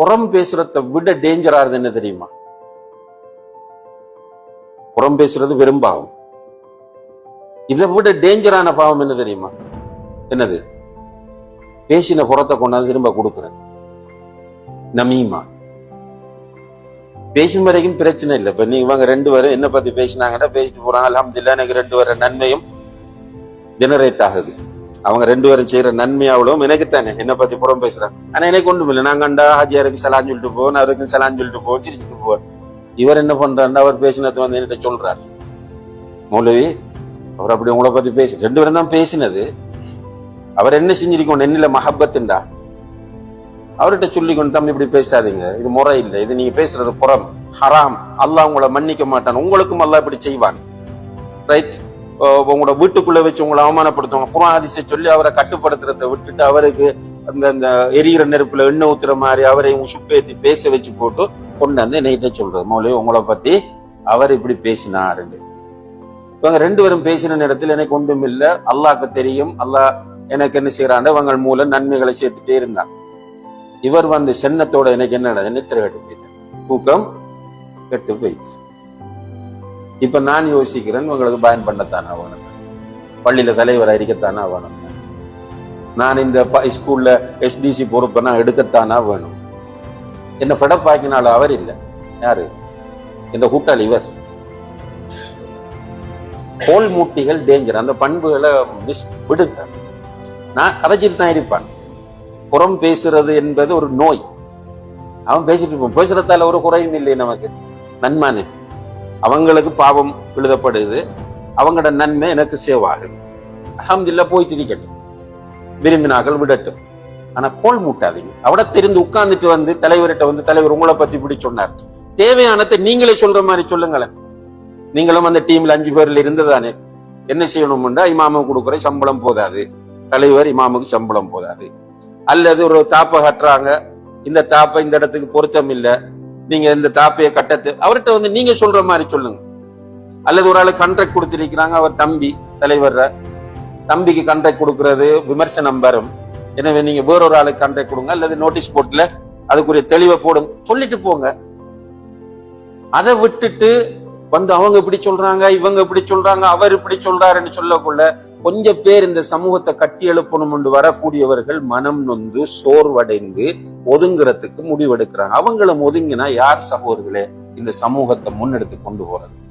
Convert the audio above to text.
புறம் பேசுறத விட டேஞ்சரானது என்ன தெரியுமா? புறம் பேசுறது வெறும் பாவம். இதை விட டேஞ்சரான பாவம் என்ன தெரியுமா? என்னது? பேசின புறத்தை கொண்டாந்து திரும்ப கொடுக்குறேன் நமீமா. பேசும் வரைக்கும் பிரச்சனை இல்லை. இப்ப நீங்க இவங்க ரெண்டு பேரும் என்ன பத்தி பேசினாங்கன்னா பேசிட்டு போறாங்க. அலமதுல்லா எனக்கு ரெண்டு பேர நன்மையும் ஜெனரேட் ஆகுது. அவங்க ரெண்டு பேரும் செய்யற நன்மையாவளும் எனக்குத்தானே. என்ன பத்தி புறம் பேசுறாங்க ஆனா எனக்கு ஒண்ணும் இல்லை. நான் கண்டா ஹாஜியாருக்கு சலான் சொல்லிட்டு போவேன் அவருக்கும் சலான் சொல்லிட்டு போவோம் சிரிச்சுட்டு போவேன். இவர் என்ன பண்றாரு அவர் பேசினது வந்து என்கிட்ட சொல்றாரு. மௌலவி அவர் அப்படி உங்களை பத்தி பேசி ரெண்டு பேரும் தான் பேசினது. அவர் என்ன செஞ்சிருக்கணும் என்னில மஹப்பத்துண்டா அவர்கிட்ட கொண்டு தம்பி இப்படி பேசாதீங்க. இது முறை இல்லை. இது நீங்க பேசுறது புறம். ஹராம். அல்லாஹ் உங்களை மன்னிக்க மாட்டான். உங்களுக்கும் அல்லாஹ் இப்படி செய்வான். ரைட் உங்களோட வீட்டுக்குள்ள வச்சு உங்களை அவமானப்படுத்துவாங்க. குரான் ஹதீஸை சொல்லி அவரை கட்டுப்படுத்துறதை விட்டுட்டு அவருக்கு அந்த அந்த எரியிற நெருப்புல எண்ணெய் ஊத்துற மாதிரி அவரை சுப்பேத்தி பேச வச்சு போட்டு கொண்டாந்து நைட்டை சொல்றது. மௌலி உங்களை பத்தி அவர் இப்படி பேசினாருன்னு. இவங்க ரெண்டு பேரும் பேசின நேரத்தில் எனக்கு ஒன்றும் இல்லை. அல்லாஹ்க்கு தெரியும். அல்லாஹ் எனக்கு என்ன செய்யறான் இவங்க மூலம் நன்மைகளை சேர்த்துட்டே இருந்தான். இவர் வந்து சென்னத்தோட எனக்கு என்ன நித்திர கட்டு போயிட்டேன் தூக்கம் கெட்டு போயிடுச்சு. இப்ப நான் யோசிக்கிறேன் உங்களுக்கு பயன் பண்ணத்தானே வேணும் பள்ளியில தலைவராக இருக்கத்தானா வேணும் நான் இந்த ப- ஸ்கூல்ல எஸ்டிசி பொறுப்பை நான் எடுக்கத்தானா வேணும் என்ன ஃபெடப்பாக்கினால அவர் இல்லை. யாரு? இந்த கூட்டாளி இவர். கோல் மூட்டிகள் டேஞ்சர் அந்த பண்புகளை மிஸ் விடுங்க நான் கதைச்சிட்டு தான் இருப்பான். புறம் பேசுறது என்பது ஒரு நோய். அவன் பேசிட்டு இருப்பான். பேசுறதால ஒரு குறையும் இல்லை நமக்கு. நன்மானே அவங்களுக்கு பாவம் எழுதப்படுது. அவங்களோட நன்மை எனக்கு சேவ் ஆகுது அஹமதுல்லா போய் திரிக்கட்டும் விரும்பினார்கள் விடட்டும். ஆனா கோல் மூட்டாதீங்க. அவட தெரிந்து உட்கார்ந்துட்டு வந்து தலைவர்கிட்ட வந்து தலைவர் உங்களை பத்தி இப்படி சொன்னார். தேவையானதை நீங்களே சொல்ற மாதிரி சொல்லுங்களேன். நீங்களும் அந்த டீம்ல அஞ்சு பேர்ல இருந்ததானே? என்ன செய்யணும்னா இமாமுக்கு கொடுக்குற சம்பளம் போதாது. தலைவர் இமாமுக்கு சம்பளம் போதாது. அல்லது ஒரு தாப்பை கட்டுறாங்க. இந்த தாப்பை இந்த இடத்துக்கு பொருத்தம் இல்லை நீங்க இந்த தாப்பையை கட்டத்து அவர்கிட்ட வந்து நீங்க சொல்ற மாதிரி சொல்லுங்க. அல்லது ஒரு ஆளு கான்ட்ராக்ட் கொடுத்திருக்கிறாங்க அவர் தம்பி தலைவர் தம்பிக்கு கான்ட்ராக்ட் கொடுக்கறது விமர்சனம் வரும். எனவே நீங்க வேறொரு ஆளுக்கு கான்ட்ராக்ட் கொடுங்க அல்லது நோட்டீஸ் போர்ட்ல அதுக்குரிய தெளிவை போடுங்க சொல்லிட்டு போங்க. அதை விட்டுட்டு வந்து அவங்க இப்படி சொல்றாங்க இவங்க இப்படி சொல்றாங்க அவர் இப்படி சொல்றாருன்னு சொல்லக்குள்ள கொஞ்சம் பேர் இந்த சமூகத்தை கட்டி எழுப்பணும் என்று வரக்கூடியவர்கள் மனம் நொந்து சோர்வடைந்து ஒதுங்குறதுக்கு முடிவெடுக்கிறாங்க. அவங்களும் ஒதுங்கினா யார் சகோதரர்களே இந்த சமூகத்தை முன்னெடுத்து கொண்டு போறது?